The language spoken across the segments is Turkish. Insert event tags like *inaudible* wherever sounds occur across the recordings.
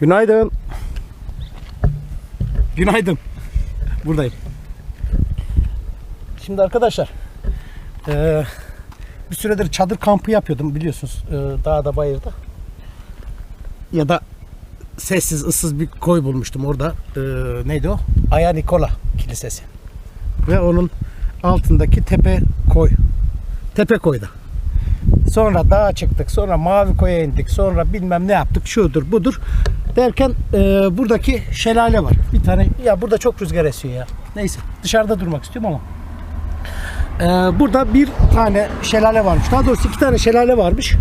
Günaydın. Günaydın. Buradayım. Şimdi arkadaşlar eee, bir süredir çadır kampı yapıyordum biliyorsunuz eee, dağda bayırda. Ya da sessiz ıssız bir koy bulmuştum orada. Eee, neydi o? Aya Nikola Kilisesi. Ve onun altındaki tepe koy. Tepe koyda. Sonra dağa çıktık. Sonra mavi koya indik. Sonra bilmem ne yaptık. Şudur budur. Derken e, buradaki şelale var. Bir tane ya burada çok rüzgar esiyor ya. Neyse dışarıda durmak istiyorum ama. E, burada bir tane şelale varmış. Daha doğrusu iki tane şelale varmış.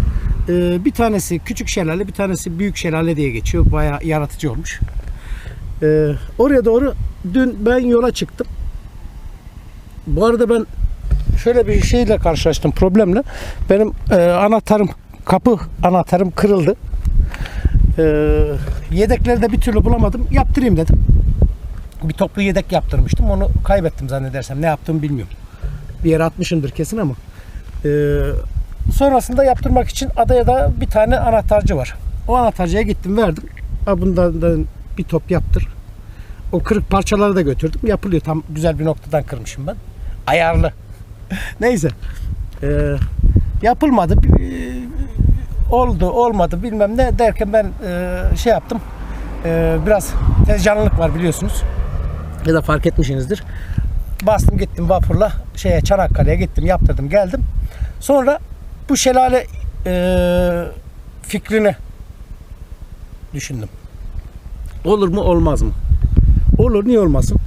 E, bir tanesi küçük şelale, bir tanesi büyük şelale diye geçiyor. Bayağı yaratıcı olmuş. E, oraya doğru dün ben yola çıktım. Bu arada ben şöyle bir şeyle karşılaştım problemle. Benim e, anahtarım kapı anahtarım kırıldı. E, yedekleri de bir türlü bulamadım. Yaptırayım dedim. Bir toplu yedek yaptırmıştım. Onu kaybettim zannedersem. Ne yaptığımı bilmiyorum. Bir yere atmışımdır kesin ama. E, sonrasında yaptırmak için adaya da bir tane anahtarcı var. O anahtarcıya gittim verdim. Ha bundan da bir top yaptır. O kırık parçaları da götürdüm. Yapılıyor. Tam güzel bir noktadan kırmışım ben. Ayarlı. *laughs* Neyse. Ee, yapılmadı. Oldu olmadı bilmem ne derken ben e, şey yaptım. Ee, biraz tezcanlılık var biliyorsunuz. Ya da fark etmişsinizdir. Bastım gittim vapurla şeye Çanakkale'ye gittim yaptırdım geldim. Sonra bu şelale e, fikrini düşündüm. Olur mu olmaz mı? Olur niye olmasın?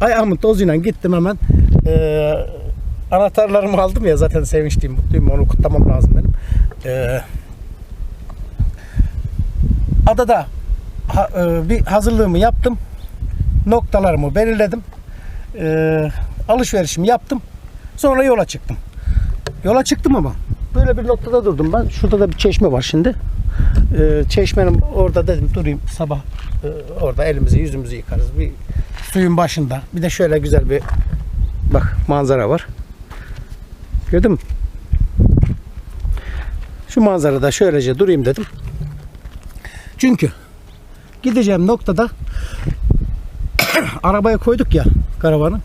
Ayağımın tozuyla gittim hemen. Ee, anahtarlarımı aldım ya zaten sevinçliyim, mutluyum. Onu kutlamam lazım benim. Ee, adada e, bir hazırlığımı yaptım. Noktalarımı belirledim. Ee, alışverişimi yaptım. Sonra yola çıktım. Yola çıktım ama böyle bir noktada durdum ben. Şurada da bir çeşme var şimdi. Ee, çeşmenin orada dedim durayım sabah e, orada elimizi yüzümüzü yıkarız. Bir suyun başında. Bir de şöyle güzel bir bak manzara var. Gördün mü? Şu manzarada şöylece durayım dedim. Çünkü gideceğim noktada *coughs* arabaya koyduk ya karavanı.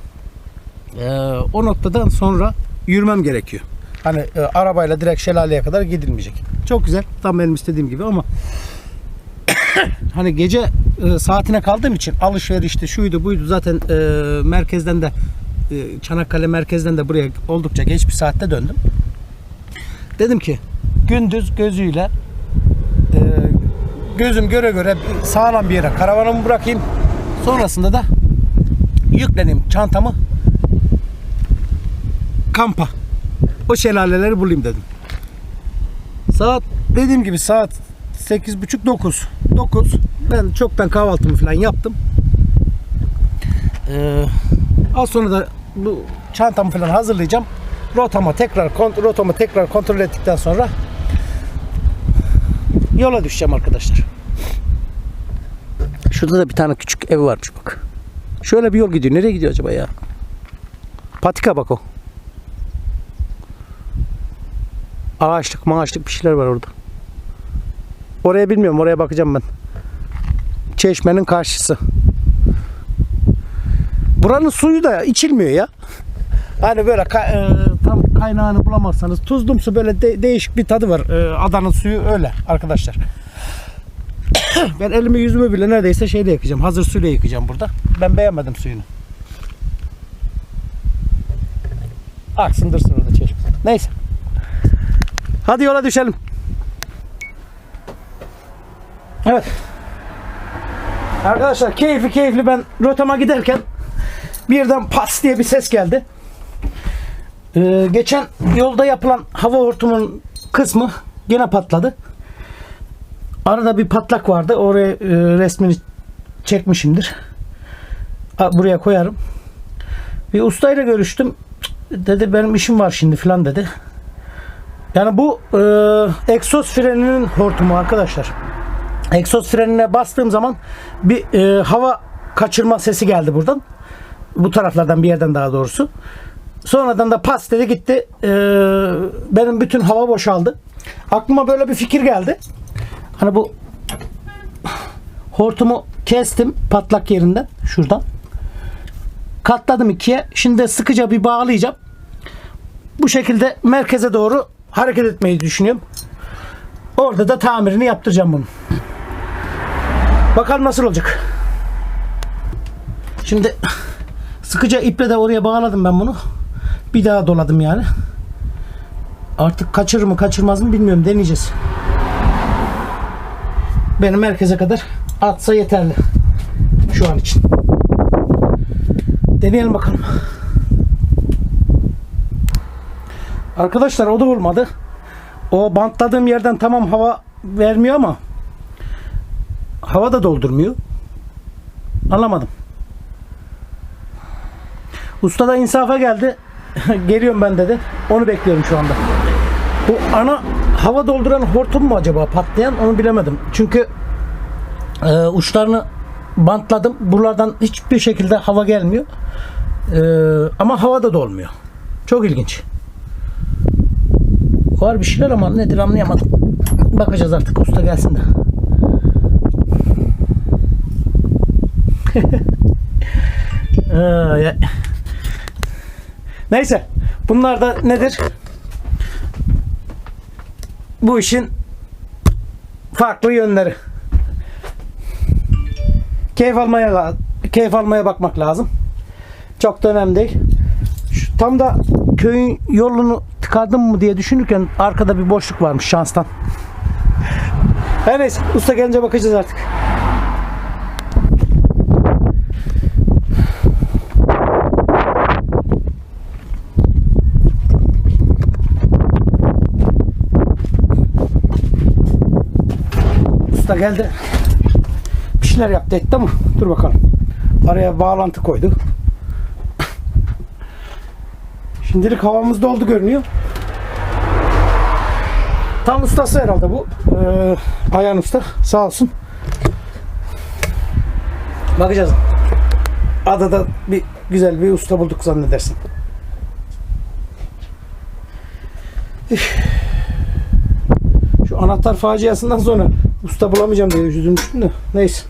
Ee, o noktadan sonra yürümem gerekiyor. Hani e, arabayla direkt şelaleye kadar gidilmeyecek. Çok güzel. Tam benim istediğim gibi ama *coughs* hani gece e, saatine kaldığım için alışverişti şuydu buydu zaten e, merkezden de e, Çanakkale merkezden de buraya oldukça geç bir saatte döndüm. Dedim ki gündüz gözüyle gözüm göre göre sağlam bir yere karavanımı bırakayım. Sonrasında da yükleneyim çantamı kampa. O şelaleleri bulayım dedim. Saat dediğim gibi saat 8.30 9. 9. Ben çoktan kahvaltımı falan yaptım. Ee, az sonra da bu çantamı falan hazırlayacağım. Rotama tekrar rotamı tekrar kontrol ettikten sonra yola düşeceğim arkadaşlar. Şurada da bir tane küçük ev varmış bak. Şöyle bir yol gidiyor. Nereye gidiyor acaba ya? Patika bak o. Ağaçlık maaşlık bir şeyler var orada. Oraya bilmiyorum. Oraya bakacağım ben. Çeşmenin karşısı. Buranın suyu da içilmiyor ya. Hani böyle e, tam kaynağını bulamazsanız tuzlumsu böyle de- değişik bir tadı var. E, adanın suyu öyle arkadaşlar. *coughs* ben elimi yüzümü bile neredeyse şeyle yıkayacağım. Hazır suyla yıkayacağım burada. Ben beğenmedim suyunu. Aksın dursun orada çeşme. Neyse. Hadi yola düşelim. Evet. Arkadaşlar keyifli keyifli ben rotama giderken birden pas diye bir ses geldi. Ee, geçen yolda yapılan hava hortumunun kısmı yine patladı. Arada bir patlak vardı. Oraya e, resmini çekmişimdir. Buraya koyarım. Bir ustayla görüştüm. Dedi benim işim var şimdi filan dedi. Yani bu e, egzoz freninin hortumu arkadaşlar. Egzoz frenine bastığım zaman bir e, hava kaçırma sesi geldi buradan. Bu taraflardan bir yerden daha doğrusu. Sonradan da pas dedi gitti. E, benim bütün hava boşaldı. Aklıma böyle bir fikir geldi. Hani bu Hortumu kestim patlak yerinden şuradan. Katladım ikiye. Şimdi sıkıca bir bağlayacağım. Bu şekilde merkeze doğru hareket etmeyi düşünüyorum. Orada da tamirini yaptıracağım bunu. Bakalım nasıl olacak. Şimdi sıkıca iple de oraya bağladım ben bunu. Bir daha doladım yani. Artık kaçırır mı kaçırmaz mı bilmiyorum deneyeceğiz. Benim merkeze kadar atsa yeterli. Şu an için. Deneyelim bakalım. Arkadaşlar o da olmadı. O bantladığım yerden tamam hava vermiyor ama hava da doldurmuyor. Anlamadım. Usta da insafa geldi. *laughs* Geliyorum ben dedi. Onu bekliyorum şu anda. Bu ana hava dolduran hortum mu acaba patlayan onu bilemedim. Çünkü e, uçlarını bantladım. Buralardan hiçbir şekilde hava gelmiyor. E, ama hava da dolmuyor. Çok ilginç. Var bir şeyler ama nedir anlayamadım. Bakacağız artık usta gelsin de. *laughs* Ay, ay. Neyse. Bunlar da nedir? Bu işin farklı yönleri. Keyif almaya keyif almaya bakmak lazım. Çok da önemli değil. Şu, tam da köyün yolunu tıkadım mı diye düşünürken arkada bir boşluk varmış şanstan. Her neyse usta gelince bakacağız artık. Usta geldi. Bir şeyler yaptı etti ama dur bakalım. Araya bağlantı koydu. Şimdilik havamız doldu görünüyor. Tam ustası herhalde bu. Ee, Ayhan Usta. Sağ olsun. Bakacağız. Adada bir güzel bir usta bulduk zannedersin. Şu anahtar faciasından sonra usta bulamayacağım diye üzülmüştüm de. Neyse.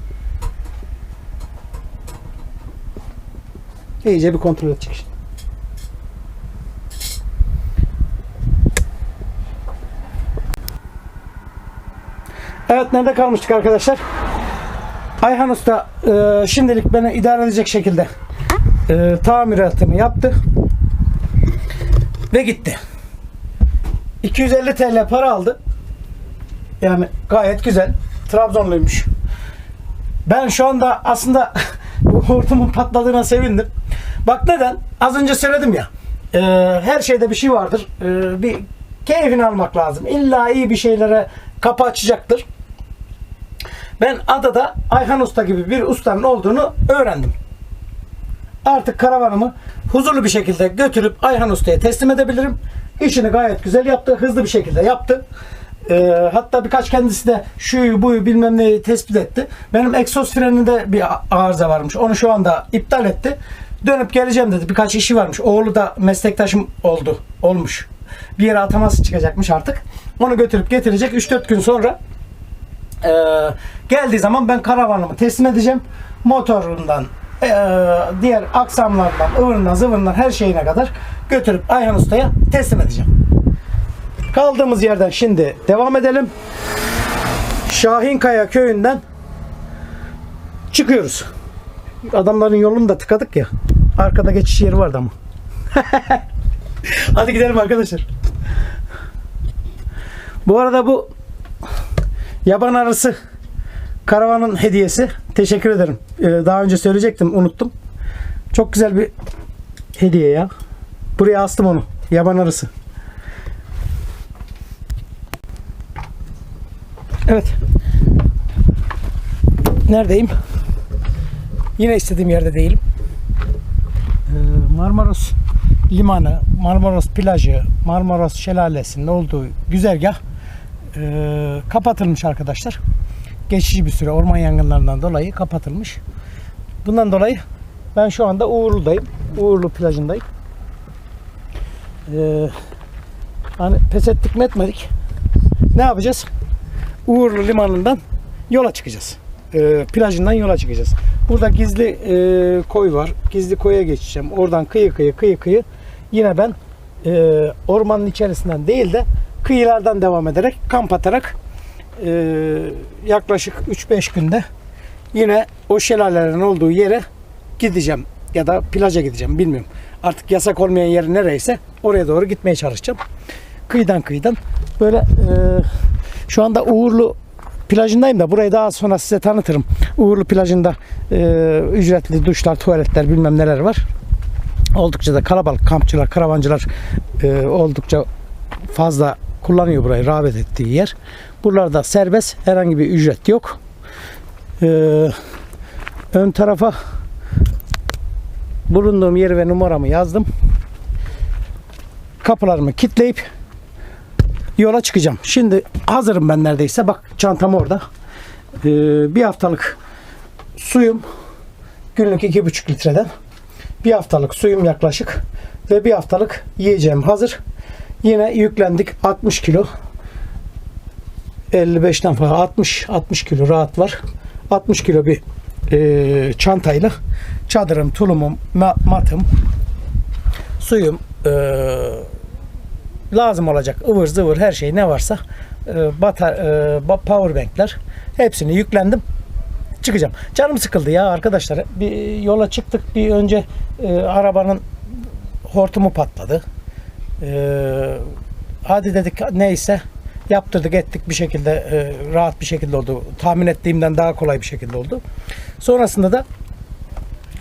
İyice bir kontrol edecek şimdi. Evet nerede kalmıştık arkadaşlar? Ayhan Usta e, şimdilik beni idare edecek şekilde e, tamiratını yaptı ve gitti. 250 TL para aldı. Yani gayet güzel. Trabzonluymuş. Ben şu anda aslında *laughs* hortumun patladığına sevindim. Bak neden? Az önce söyledim ya. e, her şeyde bir şey vardır. E, bir keyfini almak lazım. İlla iyi bir şeylere kapı açacaktır. Ben adada Ayhan Usta gibi bir ustanın olduğunu öğrendim. Artık karavanımı huzurlu bir şekilde götürüp Ayhan Usta'ya teslim edebilirim. İşini gayet güzel yaptı. Hızlı bir şekilde yaptı. Ee, hatta birkaç kendisi de şuyu buyu bilmem neyi tespit etti. Benim egzoz freninde bir arıza varmış. Onu şu anda iptal etti. Dönüp geleceğim dedi. Birkaç işi varmış. Oğlu da meslektaşım oldu. Olmuş. Bir yere ataması çıkacakmış artık. Onu götürüp getirecek. 3-4 gün sonra ee, geldiği zaman ben karavanımı teslim edeceğim. Motorundan, ee, diğer aksamlarından, ıvırından, zıvırından her şeyine kadar götürüp Ayhan Usta'ya teslim edeceğim. Kaldığımız yerden şimdi devam edelim. Şahinkaya köyünden çıkıyoruz. Adamların yolunu da tıkadık ya. Arkada geçiş yeri vardı ama. *laughs* Hadi gidelim arkadaşlar. Bu arada bu Yaban arısı karavanın hediyesi. Teşekkür ederim. Ee, daha önce söyleyecektim unuttum. Çok güzel bir hediye ya. Buraya astım onu. Yaban arısı. Evet. Neredeyim? Yine istediğim yerde değilim. Ee, Marmaros limanı, Marmaros plajı, Marmaros şelalesinin olduğu güzergah e, kapatılmış arkadaşlar. Geçici bir süre orman yangınlarından dolayı kapatılmış. Bundan dolayı ben şu anda Uğurlu'dayım. Uğurlu plajındayım. Ee, hani pes ettik mi etmedik. Ne yapacağız? Uğurlu limanından yola çıkacağız. e, plajından yola çıkacağız. Burada gizli e, koy var. Gizli koya geçeceğim. Oradan kıyı kıyı kıyı kıyı yine ben e, ormanın içerisinden değil de kıyılardan devam ederek kamp atarak e, yaklaşık 3-5 günde yine o şelalelerin olduğu yere gideceğim ya da plaja gideceğim bilmiyorum. Artık yasak olmayan yer nereyse oraya doğru gitmeye çalışacağım. Kıyıdan kıyıdan böyle e, şu anda Uğurlu plajındayım da burayı daha sonra size tanıtırım. Uğurlu plajında e, ücretli duşlar, tuvaletler bilmem neler var. Oldukça da kalabalık kampçılar, karavancılar e, oldukça fazla kullanıyor burayı rağbet ettiği yer. Buralarda serbest herhangi bir ücret yok. E, ön tarafa bulunduğum yeri ve numaramı yazdım. Kapılarımı kilitleyip yola çıkacağım. Şimdi hazırım ben neredeyse. Bak çantam orada. Ee, bir haftalık suyum günlük iki buçuk litreden bir haftalık suyum yaklaşık ve bir haftalık yiyeceğim hazır. Yine yüklendik 60 kilo 55'ten fazla 60 60 kilo rahat var. 60 kilo bir e, çantayla çadırım, tulumum, ma- matım, suyum, e, lazım olacak ıvır zıvır her şey ne varsa e, batar, e, power bankler hepsini yüklendim çıkacağım. Canım sıkıldı ya arkadaşlar. Bir yola çıktık. Bir önce e, arabanın hortumu patladı. Hadi dedik neyse yaptırdık ettik bir şekilde rahat bir şekilde oldu. Tahmin ettiğimden daha kolay bir şekilde oldu. Sonrasında da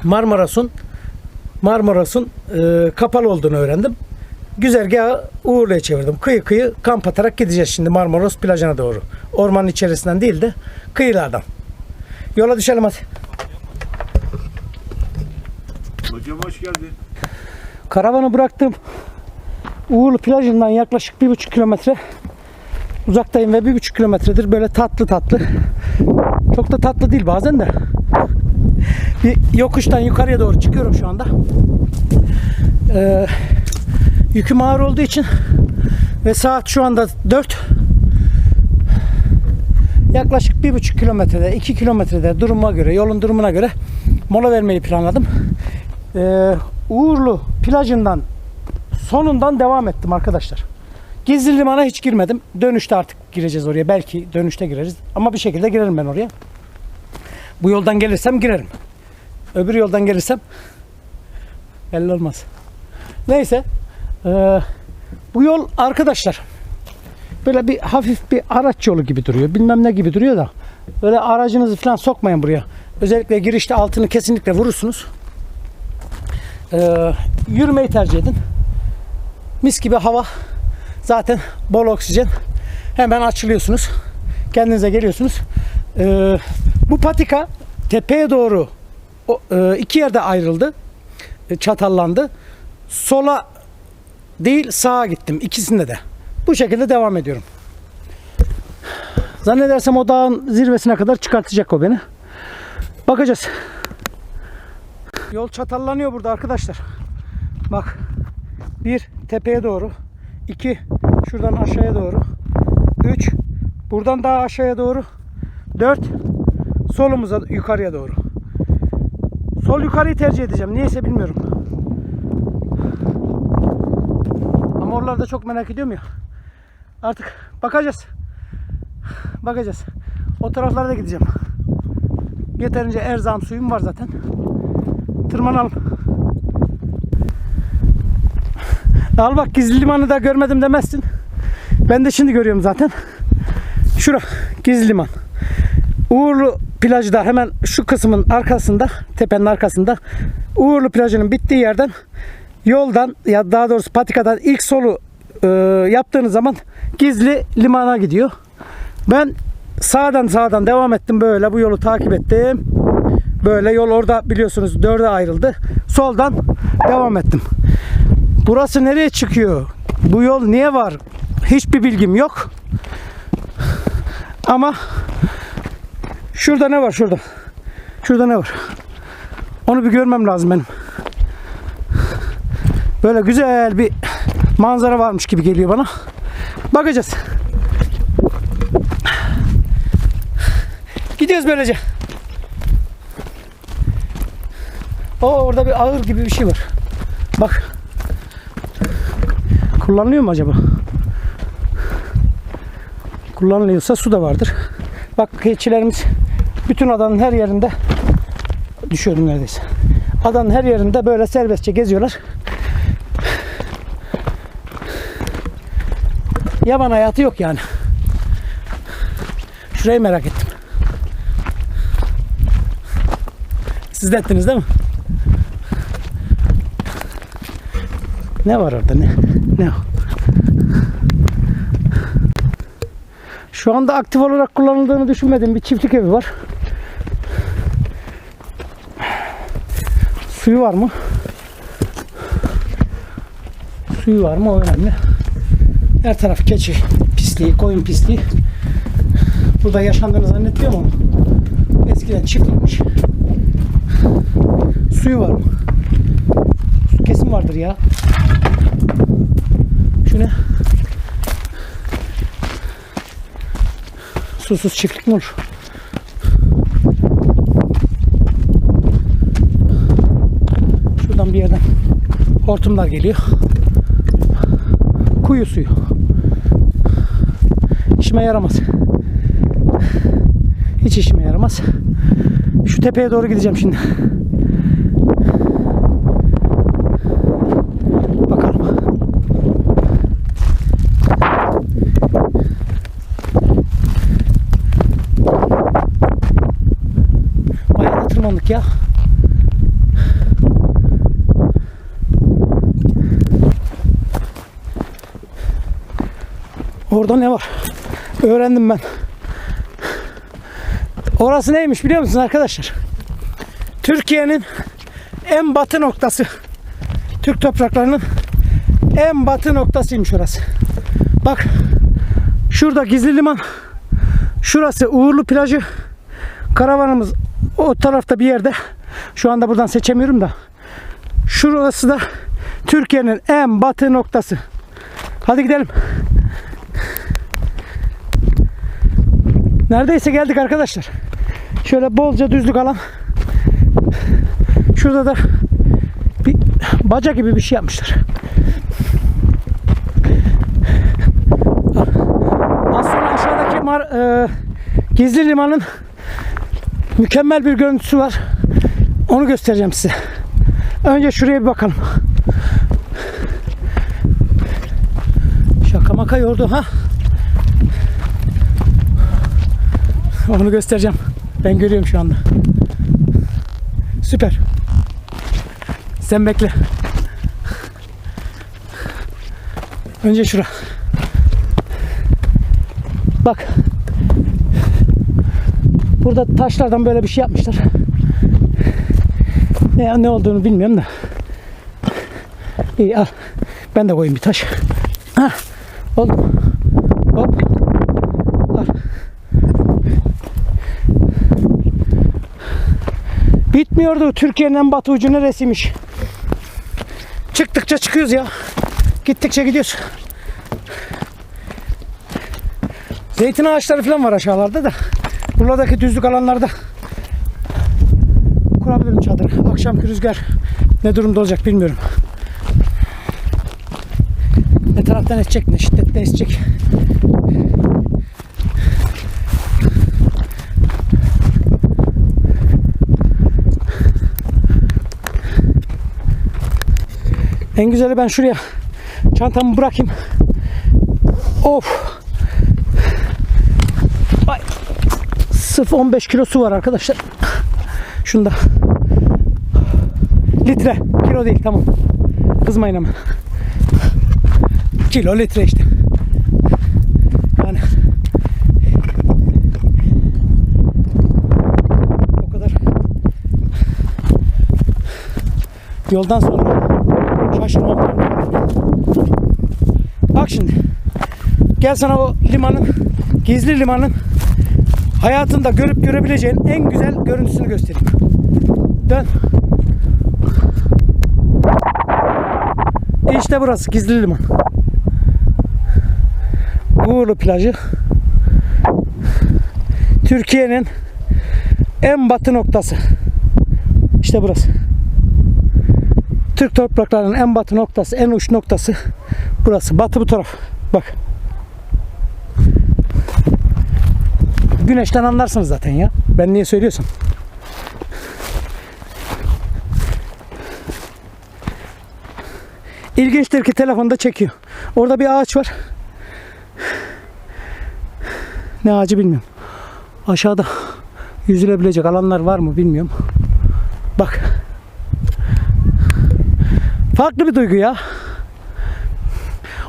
Marmaras'ın Marmaras'ın e, kapalı olduğunu öğrendim. Güzergahı Uğurlu'ya çevirdim. Kıyı kıyı kamp atarak gideceğiz şimdi Marmaros plajına doğru. Ormanın içerisinden değil de kıyılardan. Yola düşelim hadi. Hocam hoş geldin. Karavanı bıraktım. Uğurlu plajından yaklaşık bir buçuk kilometre uzaktayım ve bir buçuk kilometredir böyle tatlı tatlı. Çok da tatlı değil bazen de. Bir yokuştan yukarıya doğru çıkıyorum şu anda. Ee, yüküm ağır olduğu için ve saat şu anda 4 yaklaşık bir buçuk kilometrede, iki kilometrede duruma göre, yolun durumuna göre mola vermeyi planladım. Ee, Uğurlu plajından sonundan devam ettim arkadaşlar. Gizli limana hiç girmedim. Dönüşte artık gireceğiz oraya. Belki dönüşte gireriz. Ama bir şekilde girerim ben oraya. Bu yoldan gelirsem girerim. Öbür yoldan gelirsem belli olmaz. Neyse. Ee, bu yol arkadaşlar böyle bir hafif bir araç yolu gibi duruyor. Bilmem ne gibi duruyor da. Böyle aracınızı falan sokmayın buraya. Özellikle girişte altını kesinlikle vurursunuz. Ee, yürümeyi tercih edin. Mis gibi hava. Zaten bol oksijen. Hemen açılıyorsunuz. Kendinize geliyorsunuz. Ee, bu patika tepeye doğru o, e, iki yerde ayrıldı. E, çatallandı. Sola değil sağa gittim. ikisinde de. Bu şekilde devam ediyorum. Zannedersem o dağın zirvesine kadar çıkartacak o beni. Bakacağız. Yol çatallanıyor burada arkadaşlar. Bak. Bir tepeye doğru. iki şuradan aşağıya doğru. Üç buradan daha aşağıya doğru. Dört solumuza yukarıya doğru. Sol yukarıyı tercih edeceğim. Niyeyse bilmiyorum. Ama oralarda çok merak ediyorum ya. Artık bakacağız. Bakacağız. O taraflarda gideceğim. Yeterince erzağım suyum var zaten. Tırmanalım. Al bak gizli limanı da görmedim demezsin. Ben de şimdi görüyorum zaten. Şura gizli liman. Uğurlu plajı da hemen şu kısmın arkasında, tepenin arkasında. Uğurlu plajının bittiği yerden yoldan ya daha doğrusu patikadan ilk solu e, yaptığınız zaman gizli limana gidiyor. Ben sağdan sağdan devam ettim böyle bu yolu takip ettim. Böyle yol orada biliyorsunuz dörde ayrıldı. Soldan devam ettim. Burası nereye çıkıyor? Bu yol niye var? Hiçbir bilgim yok. Ama şurada ne var şurada? Şurada ne var? Onu bir görmem lazım benim. Böyle güzel bir manzara varmış gibi geliyor bana. Bakacağız. Gidiyoruz böylece. O orada bir ağır gibi bir şey var. Bak. Kullanılıyor mu acaba? Kullanılıyorsa su da vardır. Bak keçilerimiz bütün adanın her yerinde düşüyorum neredeyse. Adanın her yerinde böyle serbestçe geziyorlar. Yaban hayatı yok yani. Şurayı merak ettim. Siz de ettiniz değil mi? Ne var orada ne? Ne o? Şu anda aktif olarak kullanıldığını düşünmediğim bir çiftlik evi var. Suyu var mı? Suyu var mı o önemli. Her taraf keçi pisliği, koyun pisliği. Burada yaşandığını zannetmiyorum ama eskiden çiftlikmiş. Suyu var mı? Su kesin vardır ya. Şu ne? Susuz çiftlik mi olur? Şuradan bir yerden hortumlar geliyor. Kuyu suyu. İşime yaramaz. Hiç işime yaramaz. Şu tepeye doğru gideceğim şimdi. Bakalım. Bayağı da tırmandık ya. Orada ne var? Öğrendim ben. Orası neymiş biliyor musunuz arkadaşlar? Türkiye'nin en batı noktası. Türk topraklarının en batı noktasıymış orası. Bak şurada gizli liman. Şurası Uğurlu plajı. Karavanımız o tarafta bir yerde. Şu anda buradan seçemiyorum da. Şurası da Türkiye'nin en batı noktası. Hadi gidelim. Neredeyse geldik arkadaşlar. Şöyle bolca düzlük alan. Şurada da bir baca gibi bir şey yapmışlar. Az sonra aşağıdaki mar- e, gizli limanın mükemmel bir görüntüsü var. Onu göstereceğim size. Önce şuraya bir bakalım. Şaka maka yordu ha. *laughs* Onu göstereceğim. Ben görüyorum şu anda. Süper. Sen bekle. Önce şura. Bak. Burada taşlardan böyle bir şey yapmışlar. Ne, ne olduğunu bilmiyorum da. İyi al. Ben de koyayım bir taş. Hah. Oldu. Hop. Al. Bitmiyordu. Türkiye'nin en batı ucu neresiymiş? Çıktıkça çıkıyoruz ya. Gittikçe gidiyoruz. Zeytin ağaçları falan var aşağılarda da. Buradaki düzlük alanlarda kurabilirim çadırı. Akşamki rüzgar ne durumda olacak bilmiyorum. Ne taraftan esecek ne şiddetle esecek. En güzeli ben şuraya çantamı bırakayım. Of. Ay. Sırf 15 kilo su var arkadaşlar. Şunda. Litre. Kilo değil tamam. Kızmayın ama. Kilo litre işte. Yani. O kadar. Yoldan sonra şaşırmam. Bak şimdi. Gel sana o limanın, gizli limanın hayatında görüp görebileceğin en güzel görüntüsünü göstereyim. Dön. İşte burası gizli liman. Uğurlu plajı. Türkiye'nin en batı noktası. İşte burası. Türk topraklarının en batı noktası, en uç noktası burası. Batı bu taraf. Bak. Güneşten anlarsınız zaten ya. Ben niye söylüyorsam. İlginçtir ki telefonda çekiyor. Orada bir ağaç var. Ne ağacı bilmiyorum. Aşağıda yüzülebilecek alanlar var mı bilmiyorum. Bak. Farklı bir duygu ya.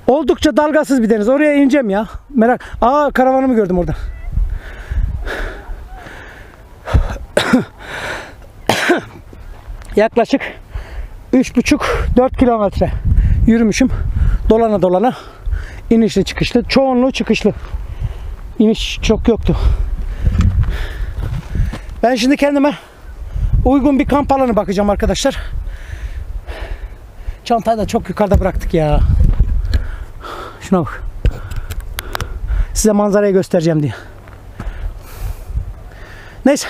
Oldukça dalgasız bir deniz. Oraya ineceğim ya. Merak. Aa karavanımı gördüm orada. Yaklaşık 3,5-4 kilometre yürümüşüm. Dolana dolana. inişli çıkışlı. Çoğunluğu çıkışlı. İniş çok yoktu. Ben şimdi kendime uygun bir kamp alanı bakacağım arkadaşlar. Çantayı da çok yukarıda bıraktık ya. Şuna bak. Size manzarayı göstereceğim diye. Neyse.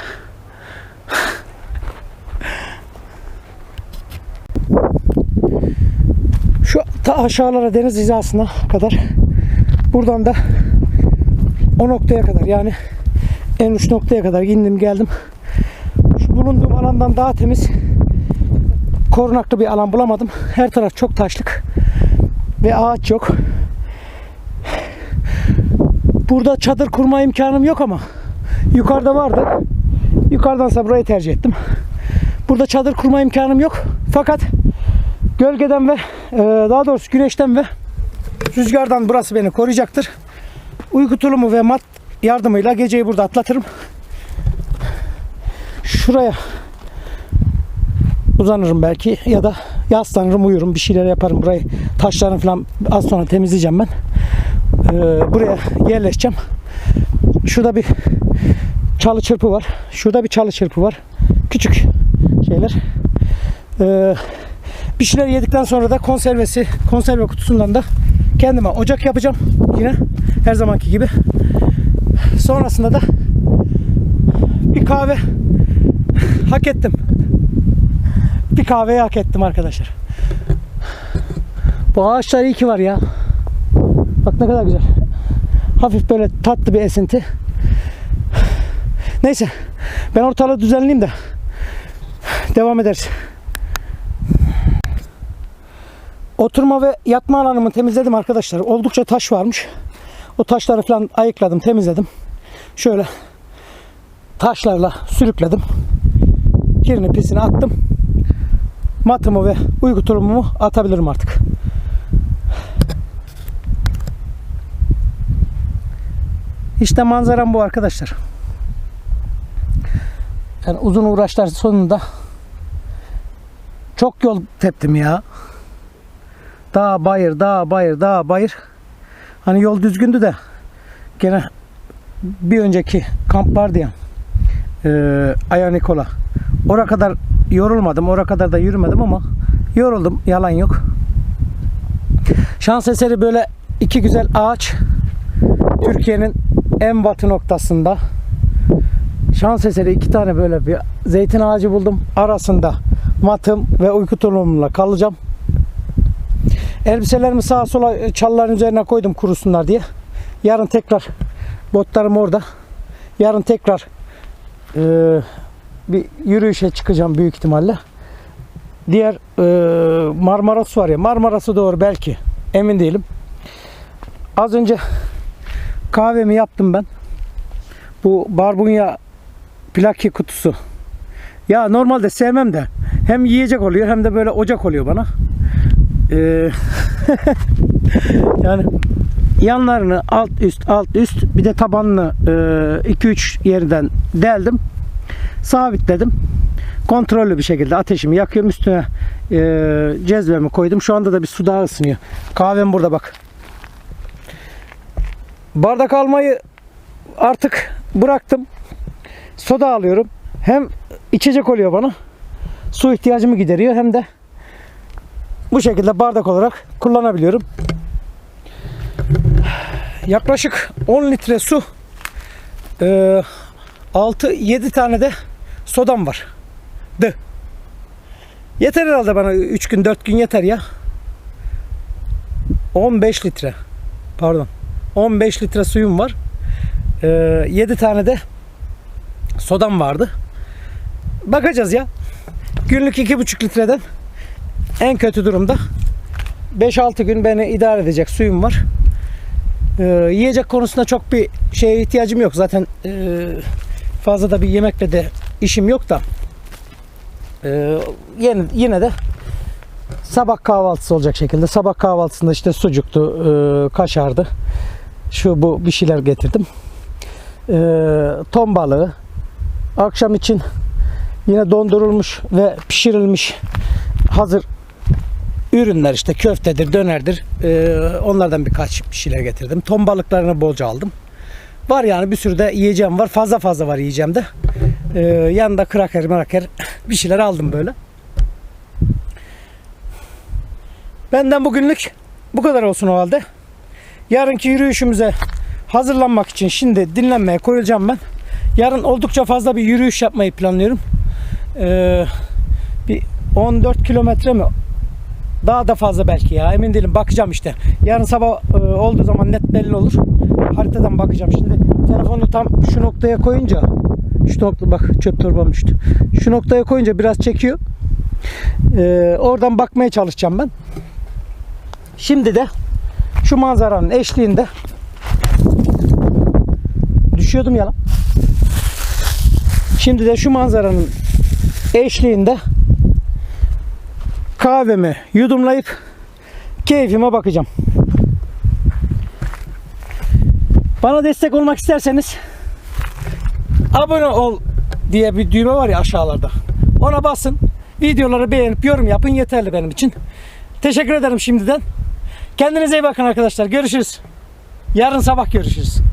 Şu ta aşağılara deniz hizasına kadar buradan da o noktaya kadar yani en uç noktaya kadar indim geldim. Şu bulunduğum alandan daha temiz korunaklı bir alan bulamadım. Her taraf çok taşlık ve ağaç yok. Burada çadır kurma imkanım yok ama yukarıda vardı. Yukarıdansa burayı tercih ettim. Burada çadır kurma imkanım yok. Fakat gölgeden ve e, daha doğrusu güneşten ve rüzgardan burası beni koruyacaktır. Uyku tulumu ve mat yardımıyla geceyi burada atlatırım. Şuraya uzanırım belki ya da yaslanırım uyurum bir şeyler yaparım. Burayı taşlarını falan az sonra temizleyeceğim ben. Ee, buraya yerleşeceğim. Şurada bir çalı çırpı var. Şurada bir çalı çırpı var. Küçük şeyler. Ee, bir şeyler yedikten sonra da konservesi konserve kutusundan da kendime ocak yapacağım yine her zamanki gibi. Sonrasında da bir kahve hak ettim bir kahveyi hak ettim arkadaşlar. Bu ağaçlar iyi ki var ya. Bak ne kadar güzel. Hafif böyle tatlı bir esinti. Neyse. Ben ortalığı düzenleyeyim de devam ederiz. Oturma ve yatma alanımı temizledim arkadaşlar. Oldukça taş varmış. O taşları falan ayıkladım, temizledim. Şöyle taşlarla sürükledim. Kirini pisini attım matımı ve uyku tulumumu atabilirim artık. İşte manzaram bu arkadaşlar. Yani uzun uğraşlar sonunda çok yol teptim ya. Dağ bayır, dağ bayır, dağ bayır. Hani yol düzgündü de gene bir önceki kamp vardı ya. E, Aya Nikola. Oraya kadar yorulmadım. Oraya kadar da yürümedim ama yoruldum. Yalan yok. Şans eseri böyle iki güzel ağaç Türkiye'nin en batı noktasında şans eseri iki tane böyle bir zeytin ağacı buldum. Arasında matım ve uyku tulumumla kalacağım. Elbiselerimi sağa sola çalıların üzerine koydum kurusunlar diye. Yarın tekrar botlarım orada. Yarın tekrar eee bir yürüyüşe çıkacağım büyük ihtimalle. Diğer e, Marmaros var ya Marmaras'a doğru belki emin değilim. Az önce kahvemi yaptım ben. Bu barbunya plaki kutusu. Ya normalde sevmem de hem yiyecek oluyor hem de böyle ocak oluyor bana. Ee, *laughs* yani yanlarını alt üst alt üst bir de tabanını 2-3 yerden deldim sabitledim. Kontrollü bir şekilde ateşimi yakıyorum. Üstüne e, cezvemi koydum. Şu anda da bir su daha ısınıyor. Kahvem burada bak. Bardak almayı artık bıraktım. Soda alıyorum. Hem içecek oluyor bana. Su ihtiyacımı gideriyor hem de bu şekilde bardak olarak kullanabiliyorum. Yaklaşık 10 litre su e, 6-7 tane de sodam var. D. Yeter herhalde bana 3 gün 4 gün yeter ya. 15 litre. Pardon. 15 litre suyum var. Ee, 7 tane de sodam vardı. Bakacağız ya. Günlük 2,5 litreden en kötü durumda 5-6 gün beni idare edecek suyum var. Ee, yiyecek konusunda çok bir şeye ihtiyacım yok. Zaten e, fazla da bir yemekle de işim yok da e, yine, yine de sabah kahvaltısı olacak şekilde. Sabah kahvaltısında işte sucuktu, e, kaşardı. Şu bu bir şeyler getirdim. E, ton balığı. Akşam için yine dondurulmuş ve pişirilmiş hazır ürünler işte köftedir, dönerdir. E, onlardan birkaç bir şeyler getirdim. Ton balıklarını bolca aldım. Var yani bir sürü de yiyeceğim var. Fazla fazla var yiyeceğim de. E, yanında kraker, maraker bir şeyler aldım böyle. Benden bugünlük bu kadar olsun o halde. Yarınki yürüyüşümüze hazırlanmak için şimdi dinlenmeye koyulacağım ben. Yarın oldukça fazla bir yürüyüş yapmayı planlıyorum. Ee, bir 14 kilometre mi? Daha da fazla belki ya emin değilim bakacağım işte. Yarın sabah e, olduğu zaman net belli olur. Haritadan bakacağım şimdi. Telefonu tam şu noktaya koyunca şu nokta bak çöp torbam düştü. Şu noktaya koyunca biraz çekiyor. Ee, oradan bakmaya çalışacağım ben. Şimdi de şu manzaranın eşliğinde düşüyordum ya lan. Şimdi de şu manzaranın eşliğinde kahvemi yudumlayıp keyfime bakacağım. Bana destek olmak isterseniz abone ol diye bir düğme var ya aşağılarda. Ona basın. Videoları beğenip yorum yapın yeterli benim için. Teşekkür ederim şimdiden. Kendinize iyi bakın arkadaşlar. Görüşürüz. Yarın sabah görüşürüz.